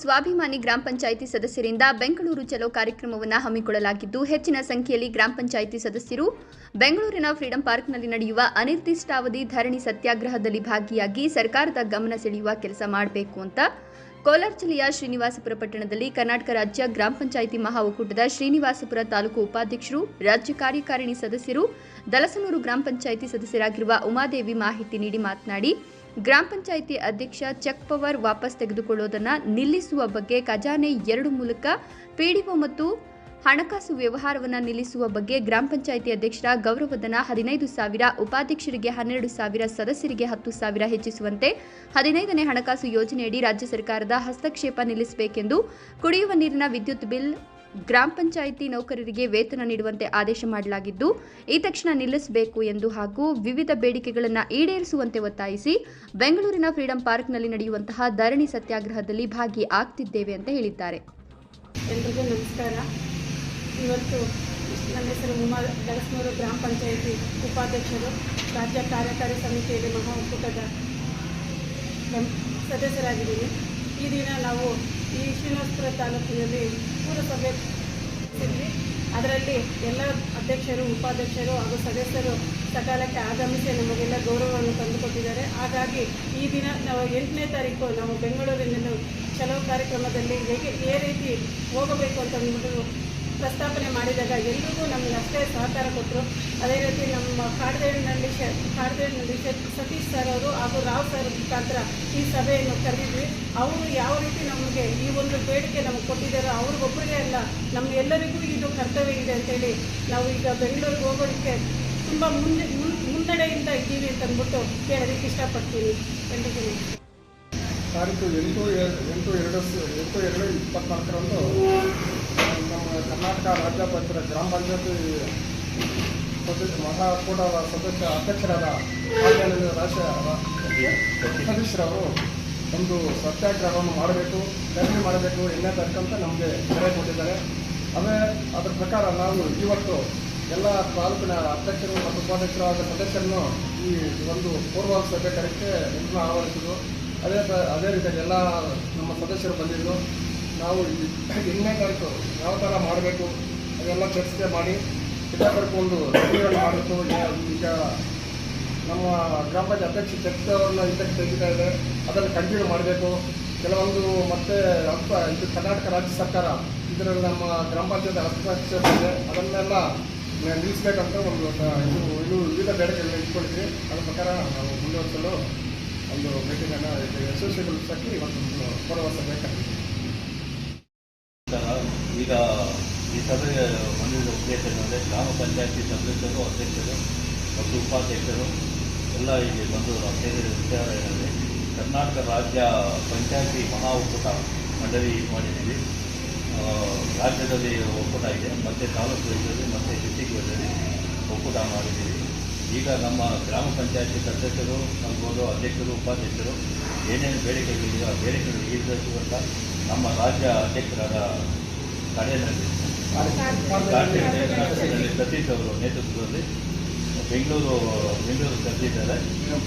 ಸ್ವಾಭಿಮಾನಿ ಗ್ರಾಮ ಪಂಚಾಯಿತಿ ಸದಸ್ಯರಿಂದ ಬೆಂಗಳೂರು ಚಲೋ ಕಾರ್ಯಕ್ರಮವನ್ನು ಹಮ್ಮಿಕೊಳ್ಳಲಾಗಿದ್ದು, ಹೆಚ್ಚಿನ ಸಂಖ್ಯೆಯಲ್ಲಿ ಗ್ರಾಮ ಪಂಚಾಯಿತಿ ಸದಸ್ಯರು ಬೆಂಗಳೂರಿನ ಫ್ರೀಡಂ ಪಾರ್ಕ್ನಲ್ಲಿ ನಡೆಯುವ ಅನಿರ್ದಿಷ್ಟಾವಧಿ ಧರಣಿ ಸತ್ಯಾಗ್ರಹದಲ್ಲಿ ಭಾಗಿಯಾಗಿ ಸರ್ಕಾರದ ಗಮನ ಸೆಳೆಯುವ ಕೆಲಸ ಮಾಡಬೇಕು ಅಂತ ಕೋಲಾರ ಜಿಲ್ಲೆಯ ಶ್ರೀನಿವಾಸಪುರ ಪಟ್ಟಣದಲ್ಲಿ ಕರ್ನಾಟಕ ರಾಜ್ಯ ಗ್ರಾಮ ಪಂಚಾಯಿತಿ ಮಹಾ ಒಕ್ಕೂಟದ ಶ್ರೀನಿವಾಸಪುರ ತಾಲೂಕು ಉಪಾಧ್ಯಕ್ಷರು, ರಾಜ್ಯ ಕಾರ್ಯಕಾರಿಣಿ ಸದಸ್ಯರು, ದಲಸನೂರು ಗ್ರಾಮ ಪಂಚಾಯಿತಿ ಸದಸ್ಯರಾಗಿರುವ ಉಮಾದೇವಿ ಮಾಹಿತಿ ನೀಡಿ ಮಾತನಾಡಿ ಗ್ರಾಮ ಪಂಚಾಯಿತಿ ಅಧ್ಯಕ್ಷ ಚೆಕ್ ಪವರ್ ವಾಪಸ್ ತೆಗೆದುಕೊಳ್ಳೋದನ್ನು ನಿಲ್ಲಿಸುವ ಬಗ್ಗೆ ಖಜಾನೆ ಎರಡು ಮೂಲಕ ಪಿಡಿಒ ಮತ್ತು ಹಣಕಾಸು ವ್ಯವಹಾರವನ್ನು ನಿಲ್ಲಿಸುವ ಬಗ್ಗೆ ಗ್ರಾಮ ಪಂಚಾಯಿತಿ ಅಧ್ಯಕ್ಷರ ಗೌರವಧನ ಹದಿನೈದು ಸಾವಿರ, ಉಪಾಧ್ಯಕ್ಷರಿಗೆ ಹನ್ನೆರಡು ಸಾವಿರ, ಸದಸ್ಯರಿಗೆ ಹತ್ತು ಸಾವಿರ ಹೆಚ್ಚಿಸುವಂತೆ ಹದಿನೈದನೇ ಹಣಕಾಸು ಯೋಜನೆಯಡಿ ರಾಜ್ಯ ಸರ್ಕಾರದ ಹಸ್ತಕ್ಷೇಪ ನಿಲ್ಲಿಸಬೇಕೆಂದು ಕುಡಿಯುವ ನೀರಿನ ವಿದ್ಯುತ್ ಬಿಲ್ ಗ್ರಾಮ ಪಂಚಾಯಿತಿ ನೌಕರರಿಗೆ ವೇತನ ನೀಡುವಂತೆ ಆದೇಶ ಮಾಡಲಾಗಿದ್ದು, ಈ ತಕ್ಷಣ ನಿಲ್ಲಿಸಬೇಕು ಎಂದು ಹಾಗೂ ವಿವಿಧ ಬೇಡಿಕೆಗಳನ್ನು ಈಡೇರಿಸುವಂತೆ ಒತ್ತಾಯಿಸಿ ಬೆಂಗಳೂರಿನ ಫ್ರೀಡಂ ಪಾರ್ಕ್ನಲ್ಲಿ ನಡೆಯುವಂತಹ ಧರಣಿ ಸತ್ಯಾಗ್ರಹದಲ್ಲಿ ಭಾಗಿ ಆಗ್ತಿದ್ದೇವೆ ಅಂತ ಹೇಳಿದ್ದಾರೆ. ಎಲ್ರಿಗೂ ನಮಸ್ಕಾರ. ಇವತ್ತು ನನ್ನ ಹೆಸರು ಉಮಾ ಗ್ರಾಮ ಪಂಚಾಯಿತಿ ಉಪಾಧ್ಯಕ್ಷರು, ರಾಜ್ಯ ಕಾರ್ಯಕಾರಿ ಸಮಿತಿಯಲ್ಲಿ ಮಹಾ ಒಕ್ಕೂಟದ ಸದಸ್ಯರಾಗಿದ್ದೀನಿ. ಈ ದಿನ ನಾವು ಈ ಶ್ರೀನಿವಾಸಪುರ ತಾಲೂಕಿನಲ್ಲಿ ಪೂರಸಭೆ ಅದರಲ್ಲಿ ಎಲ್ಲ ಅಧ್ಯಕ್ಷರು, ಉಪಾಧ್ಯಕ್ಷರು ಹಾಗೂ ಸದಸ್ಯರು ಸಕಾಲಕ್ಕೆ ಆಗಮಿಸಿ ನಮಗೆಲ್ಲ ಗೌರವವನ್ನು ತಂದುಕೊಟ್ಟಿದ್ದಾರೆ. ಹಾಗಾಗಿ ಈ ದಿನ ನಾವು ಎಂಟನೇ ತಾರೀಕು ನಾವು ಬೆಂಗಳೂರಿನಲ್ಲಿ ಚಲೋ ಕಾರ್ಯಕ್ರಮದಲ್ಲಿ ಹೇಗೆ, ಏ ರೀತಿ ಹೋಗಬೇಕು ಅಂತ ಅಂದ್ಬಿಟ್ಟು ಪ್ರಸ್ತಾಪನೆ ಮಾಡಿದಾಗ ಎಲ್ರಿಗೂ ನಮಗೆ ಅಷ್ಟೇ ಸಹಕಾರ ಕೊಟ್ಟರು. ಅದೇ ರೀತಿ ನಮ್ಮ ಕಾಡದೇಳಿನಲ್ಲಿ ಶ ಕಾಡದೇಳಿನಲ್ಲಿ ಸತೀಶ್ ಸರ್ ಅವರು ಹಾಗೂ ರಾವ್ ಸರ್ ಮುಖಾಂತರ ಈ ಸಭೆಯನ್ನು ಕರೆದಿದ್ವಿ. ಅವರು ಯಾವ ರೀತಿ ನಮಗೆ ಈ ಒಂದು ಬೇಡಿಕೆ ನಮಗೆ ಕೊಟ್ಟಿದ್ದಾರೋ ಅವ್ರಿಗೊಬ್ಬರಿಗೆ ಅಲ್ಲ, ನಮ್ಮ ಎಲ್ಲರಿಗೂ ಇದು ಕರ್ತವ್ಯ ಇದೆ ಅಂತೇಳಿ ನಾವು ಈಗ ಬೆಂಗಳೂರಿಗೆ ಹೋಗೋದಕ್ಕೆ ತುಂಬ ಮುಂದೆ ಮುಂದಡೆಯಿಂದ ಇದ್ದೀವಿ ಅಂತ ಅಂದ್ಬಿಟ್ಟು ಹೇಳೋದಕ್ಕೆ ಇಷ್ಟಪಡ್ತೀನಿ. ಎಲ್ಲರಿಗೂ. ತಾರೀಕು ಎಂಟು ಎಂಟು ಎರಡು ಎಂಟು ಎರಡು ಇಪ್ಪತ್ನಾಲ್ಕರಂದು ಕರ್ನಾಟಕ ರಾಜ್ಯ ಪಂಚಾಯತ್ ಗ್ರಾಮ ಪಂಚಾಯತಿ ಸದಸ್ಯ, ಮಹಾಕೂಟದ ಸದಸ್ಯ ಅಧ್ಯಕ್ಷರಾದ ಸದಸ್ಯರವರು ಒಂದು ಸತ್ಯಾಗ್ರಹವನ್ನು ಮಾಡಬೇಕು ಕಡಿಮೆ ಮಾಡಬೇಕು ಎಣ್ಣೆ ತಕ್ಕಂತ ನಮಗೆ ಕರೆ ಕೊಟ್ಟಿದ್ದಾರೆ. ಅದೇ ಅದರ ಪ್ರಕಾರ ನಾವು ಇವತ್ತು ಎಲ್ಲ ತಾಲೂಕಿನ ಅಧ್ಯಕ್ಷರು ಮತ್ತು ಉಪಾಧ್ಯಕ್ಷರಾದ ಸದಸ್ಯರನ್ನು ಈ ಒಂದು ಪೂರ್ವ ಸಭೆ ಎಲ್ಲರೂ ಆಹ್ವಾನಿಸಿದ್ರು ಅದೇ ಅದೇ ರೀತಿಯಲ್ಲಿ ಎಲ್ಲ ನಮ್ಮ ಸದಸ್ಯರು ಬಂದಿದ್ದು ನಾವು ತಾರೀಕು ಯಾವ ಥರ ಮಾಡಬೇಕು? ಅದೆಲ್ಲ ಚರ್ಚೆ ಮಾಡಿ ಇಷ್ಟಪಡ್ಕೊಂಡು ಮಾಡಬೇಕು ಈಗ ನಮ್ಮ ಗ್ರಾಮ ಪಂಚಾಯತ್ ಅಧ್ಯಕ್ಷ ಚರ್ಚೆ ಅವ್ರನ್ನ ಇದಕ್ಕೆ ತೆಗಿತಾ ಇದೆ ಅದನ್ನು ಕಂಟಿನ್ಯೂ ಮಾಡಬೇಕು. ಕೆಲವೊಂದು ಮತ್ತೆ ಹಸ್ತ ಇದು ಕರ್ನಾಟಕ ರಾಜ್ಯ ಸರ್ಕಾರ, ಇದರಲ್ಲಿ ನಮ್ಮ ಗ್ರಾಮ ಪಂಚಾಯತ್ ಹಸ್ತಕ್ಷೇಪ ಇದೆ. ಅದನ್ನೆಲ್ಲ ನಿಲ್ಲಿಸ್ಬೇಕಂತ ಒಂದು ಇದು ಇದು ವಿವಿಧ ಬೇಡಿಕೆಗಳನ್ನ ಇಟ್ಕೊಂಡಿದ್ವಿ. ಅದ್ರ ಪ್ರಕಾರ ನಾವು ಮುಂದುವರಿಸಲು ಒಂದು ಮೀಟಿಂಗನ್ನು ಸಾಕಿ ಒಂದು ಭರವಸೆ ಬೇಕಾಗಿದೆ. ಈಗ ಈ ಸಭೆಗೆ ಬಂದಿದ್ದ ಉದ್ದೇಶ ಏನಂದರೆ ಗ್ರಾಮ ಪಂಚಾಯತಿ ಸದಸ್ಯರು, ಅಧ್ಯಕ್ಷರು ಮತ್ತು ಉಪಾಧ್ಯಕ್ಷರು ಎಲ್ಲ ಇಲ್ಲಿ ಬಂದು ನಾವು ಸೇರಿದ ವಿಚಾರ ಏನಂದರೆ ಕರ್ನಾಟಕ ರಾಜ್ಯ ಪಂಚಾಯತಿ ಮಹಾ ಒಕ್ಕೂಟ ಮಂಡಳಿ ಮಾಡಿದ್ದೀವಿ. ರಾಜ್ಯದಲ್ಲಿ ಒಕ್ಕೂಟ ಇದೆ, ಮತ್ತು ತಾಲೂಕು ಇದರಲ್ಲಿ ಮತ್ತು ಡಿಸ್ಟಿಕ್ ಇದರಲ್ಲಿ ಒಕ್ಕೂಟ ಮಾಡಿದ್ದೀವಿ. ಈಗ ನಮ್ಮ ಗ್ರಾಮ ಪಂಚಾಯತಿ ಸದಸ್ಯರು ಆಗ್ಬೋದು ಅಧ್ಯಕ್ಷರು, ಉಪಾಧ್ಯಕ್ಷರು ಏನೇನು ಬೇಡಿಕೆಗಳಿದೆಯೋ ಆ ಬೇಡಿಕೆಗಳು ಈಡೇರಿಸುವಂಥ ನಮ್ಮ ರಾಜ್ಯ ಅಧ್ಯಕ್ಷರಾದ ಕಾರ್ಯಕ್ರಮದಲ್ಲಿ ಸತೀಶ್ ಅವರು ನೇತೃತ್ವದಲ್ಲಿ ಬೆಂಗಳೂರು ಬೆಂಗಳೂರು ಕರೆದಿದ್ದಾರೆ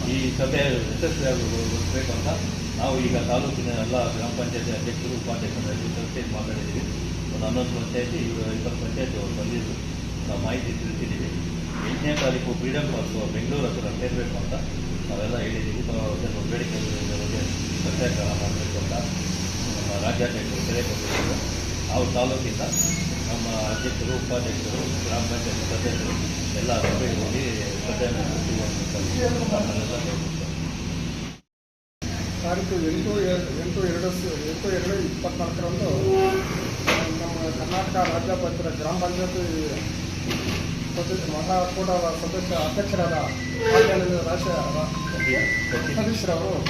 ಈ ಸಭೆ ಯಶಸ್ವಿಯಾಗಬೇಕು ಅಂತ ನಾವು ಈಗ ತಾಲೂಕಿನ ಎಲ್ಲ ಗ್ರಾಮ ಪಂಚಾಯತಿ ಅಧ್ಯಕ್ಷರು ಉಪಾಧ್ಯಕ್ಷರಲ್ಲಿ ಚರ್ಚೆ ಮಾತಾಡಿದ್ದೀವಿ ಒಂದು ಹನ್ನೊಂದು ಪಂಚಾಯತಿ ಇಪ್ಪತ್ತು ಪಂಚಾಯತಿ ಅವರು ಬಂದಿದ್ದು ನಾವು ಮಾಹಿತಿ ತಿಳಿಸಿದ್ದೀವಿ ಎಂಟನೇ ತಾರೀಕು ಫ್ರೀಡಮ್ ಪಾರ್ಕ್ ಬೆಂಗಳೂರು ಹತ್ರ ಸೇರಬೇಕು ಅಂತ ನಾವೆಲ್ಲ ಹೇಳಿದ್ದೀವಿ ಕೆಲವು ಬೇಡಿಕೆ ಸತ್ಯಾಗ್ರಹ ಮಾಡಬೇಕು ಅಂತ ನಮ್ಮ ರಾಜ್ಯಾಧ್ಯಕ್ಷರು ಕರೆ ಕೊಟ್ಟಿದ್ದಾರೆ ನಾವು ತಾಲೂಕಿಂದ ನಮ್ಮ ಅಧ್ಯಕ್ಷರು, ಉಪಾಧ್ಯಕ್ಷರು, ಗ್ರಾಮ ಪಂಚಾಯತ್ ಸದಸ್ಯರು ಎಲ್ಲ ಸಭೆಗೆ ಹೋಗಿ ಸಭೆಯನ್ನು ತಾರೀಕು ಎಂಟು ಎಂಟು ಎರಡು ಎಂಟು ಎರಡು ಇಪ್ಪತ್ನಾಲ್ಕರಂದು ನಮ್ಮ ಕರ್ನಾಟಕ ರಾಜ್ಯ ಪಂಚಾಯತ್ ಗ್ರಾಮ ಪಂಚಾಯತಿ ಸದಸ್ಯ ಮಹಾಕೂಟದ ಸದಸ್ಯ ಅಧ್ಯಕ್ಷರಾದ ರಾಜ್ಯ ಸದಸ್ಯರವರು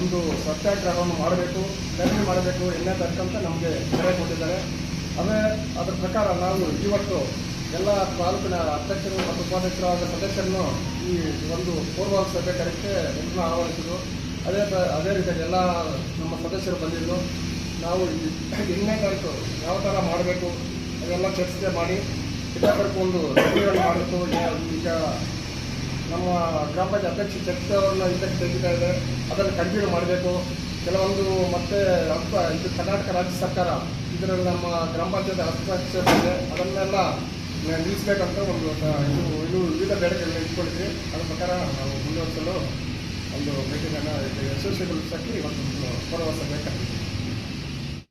ಒಂದು ಸತ್ಯಾಗ್ರಹವನ್ನು ಮಾಡಬೇಕು ಕಡಿಮೆ ಮಾಡಬೇಕು, ಎಣ್ಣೆ ತಕ್ಕಂತ ನಮಗೆ ಕರೆ ಕೊಟ್ಟಿದ್ದಾರೆ. ಅದೇ ಅದರ ಪ್ರಕಾರ ನಾವು ಇವತ್ತು ಎಲ್ಲ ತಾಲೂಕಿನ ಅಧ್ಯಕ್ಷರು ಮತ್ತು ಉಪಾಧ್ಯಕ್ಷರು ಹಾಗೂ ಸದಸ್ಯರನ್ನು ಈ ಒಂದು ಪೂರ್ವ ಸಭೆ ಕರೆಕ್ಕೆ ಎಲ್ಲ ಆಹ್ವಾನಿಸಿದ್ರು ಅದೇ ಅದೇ ರೀತಿಯಲ್ಲಿ ಎಲ್ಲ ನಮ್ಮ ಸದಸ್ಯರು ಬಂದಿದ್ದರು ನಾವು ಇನ್ನೇ ತಾರೀಕು ಯಾವ ಥರ ಮಾಡಬೇಕು, ಅದೆಲ್ಲ ಚರ್ಚೆ ಮಾಡಿ ಇದಕ್ಕೂ ಒಂದು ಮಾಡಬೇಕು ಈಗ ನಮ್ಮ ಗ್ರಾಮ ಪಂಚಾಯತ್ ಅಧ್ಯಕ್ಷ ಚರ್ಚೆ ಅವ್ರನ್ನ ಇದಕ್ಕೆ ತೆಗಿತಾ ಇದೆ ಅದನ್ನು ಕಂಟಿನ್ಯೂ ಮಾಡಬೇಕು. ಕೆಲವೊಂದು ಮತ್ತೆ ಇದು ಕರ್ನಾಟಕ ರಾಜ್ಯ ಸರ್ಕಾರ, ಇದರಲ್ಲಿ ನಮ್ಮ ಗ್ರಾಮ ಪಂಚಾಯತ್ ಹಸ್ತಕ್ಷೇಪ ಇದೆ. ಅದನ್ನೆಲ್ಲ ನಿಲ್ಲಿಸಬೇಕಂತ ಒಂದು ಇದು ಇದು ವಿವಿಧ ಬೇಡಿಕೆಗಳನ್ನ ಇಟ್ಕೊಳ್ತೀವಿ ಅದ್ರ ಪ್ರಕಾರ ನಾವು ಮುಂದುವರಿಸಲು ಒಂದು ಮೀಟಿಂಗನ್ನು ಯಶಸ್ವಿಗೊಳಿಸೋಕ್ಕೆ ಇವತ್ತು ಭರವಸೆ ಬೇಕಾಗಿದೆ.